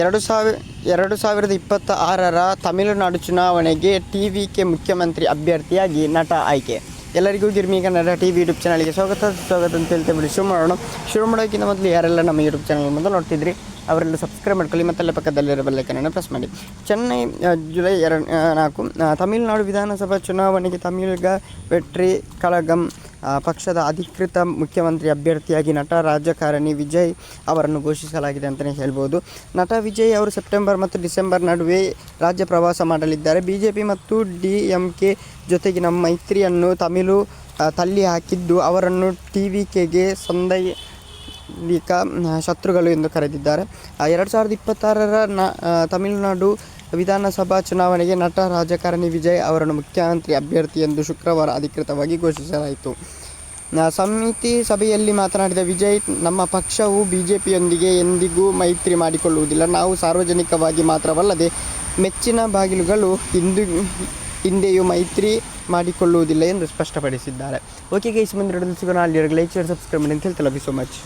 ಎರಡು ಸಾವಿರ, ಎರಡು ಸಾವಿರದ ಇಪ್ಪತ್ತ ಆರರ ತಮಿಳುನಾಡು ಚುನಾವಣೆಗೆ ಟಿ ವಿ ಕೆ ಮುಖ್ಯಮಂತ್ರಿ ಅಭ್ಯರ್ಥಿಯಾಗಿ ನಟ ಆಯ್ಕೆ. ಎಲ್ಲರಿಗೂ ಗಿರ್ಮಿ ಕನ್ನಡ ಟಿ ವಿ ಯೂಟ್ಯೂಬ್ ಚಾನಲ್ಗೆ ಸ್ವಾಗತ. ಸ್ವಾಗತ ಅಂತ ಹೇಳ್ತಾ ಬಿಡಿ. ಶುರು ಮಾಡೋಣ ಶುರು ಮಾಡೋಕ್ಕಿಂತ ಮೊದಲು ಯಾರೆಲ್ಲ ನಮ್ಮ ಯೂಟ್ಯೂಬ್ ಚಾನಲ್ ಮೊದಲು ನೋಡ್ತಿದ್ರಿ, ಅವರೆಲ್ಲ ಸಬ್ಸ್ಕ್ರೈಬ್ ಮಾಡ್ಕೊಳ್ಳಿ, ಮತ್ತೆಲ್ಲ ಪಕ್ಕದಲ್ಲಿರೋ ಬೆಲ್ಲೈಕನನ್ನು ಪ್ರೆಸ್ ಮಾಡಿ. ಚೆನ್ನೈ ಜುಲೈ ಎರಡು ನಾಲ್ಕು ತಮಿಳುನಾಡು ವಿಧಾನಸಭಾ ಚುನಾವಣೆಗೆ ತಮಿಳ್ಗ, ವೆಟ್ರಿ, ಕಳಗಂ ಪಕ್ಷದ ಅಧಿಕೃತ ಮುಖ್ಯಮಂತ್ರಿ ಅಭ್ಯರ್ಥಿಯಾಗಿ ನಟ, ರಾಜಕಾರಣಿ ವಿಜಯ್ ಅವರನ್ನು ಘೋಷಿಸಲಾಗಿದೆ ಅಂತಲೇ ಹೇಳ್ಬೋದು. ನಟ ವಿಜಯ್ ಅವರು ಸೆಪ್ಟೆಂಬರ್ ಮತ್ತು ಡಿಸೆಂಬರ್ ನಡುವೆ ರಾಜ್ಯ ಪ್ರವಾಸ ಮಾಡಲಿದ್ದಾರೆ. ಬಿ ಜೆ ಪಿ ಮತ್ತು ಡಿ ಎಂ ಕೆ ಜೊತೆಗಿನ ಮೈತ್ರಿಯನ್ನು ತಮಿಳು ತಳ್ಳಿ ಹಾಕಿದ್ದು ಅವರನ್ನು ಟಿ ವಿ ಕೆಗೆ ಸಂದೈ ಶತ್ರುಗಳು ಎಂದು ಕರೆದಿದ್ದಾರೆ. ಎರಡು ಸಾವಿರದ ಇಪ್ಪತ್ತಾರರ ನ ತಮಿಳುನಾಡು ವಿಧಾನಸಭಾ ಚುನಾವಣೆಗೆ ನಟ, ರಾಜಕಾರಣಿ ವಿಜಯ್ ಅವರನ್ನು ಮುಖ್ಯಮಂತ್ರಿ ಅಭ್ಯರ್ಥಿ ಎಂದು ಶುಕ್ರವಾರ ಅಧಿಕೃತವಾಗಿ ಘೋಷಿಸಲಾಯಿತು. ಸಮಿತಿ ಸಭೆಯಲ್ಲಿ ಮಾತನಾಡಿದ ವಿಜಯ್, ನಮ್ಮ ಪಕ್ಷವು ಬಿ ಜೆ ಪಿಯೊಂದಿಗೆ ಎಂದಿಗೂ ಮೈತ್ರಿ ಮಾಡಿಕೊಳ್ಳುವುದಿಲ್ಲ. ನಾವು ಸಾರ್ವಜನಿಕವಾಗಿ ಮಾತ್ರವಲ್ಲದೆ ಮೆಚ್ಚಿನ ಬಾಗಿಲುಗಳು ಇಂದು ಹಿಂದೆಯೂ ಮೈತ್ರಿ ಮಾಡಿಕೊಳ್ಳುವುದಿಲ್ಲ ಎಂದು ಸ್ಪಷ್ಟಪಡಿಸಿದ್ದಾರೆ. ಓಕೆ ಗೈಸ್ ಮುಂದೆ ಸಿಗೋಣ. ಅಲ್ಲಿ ಲೈಕ್ ಶೇರ್ ಸಬ್ಸ್ಕ್ರೈಬ್ ಮಾಡಿ ಅಂತ ಹೇಳ್ತಾ ಲವ್ ಮಚ್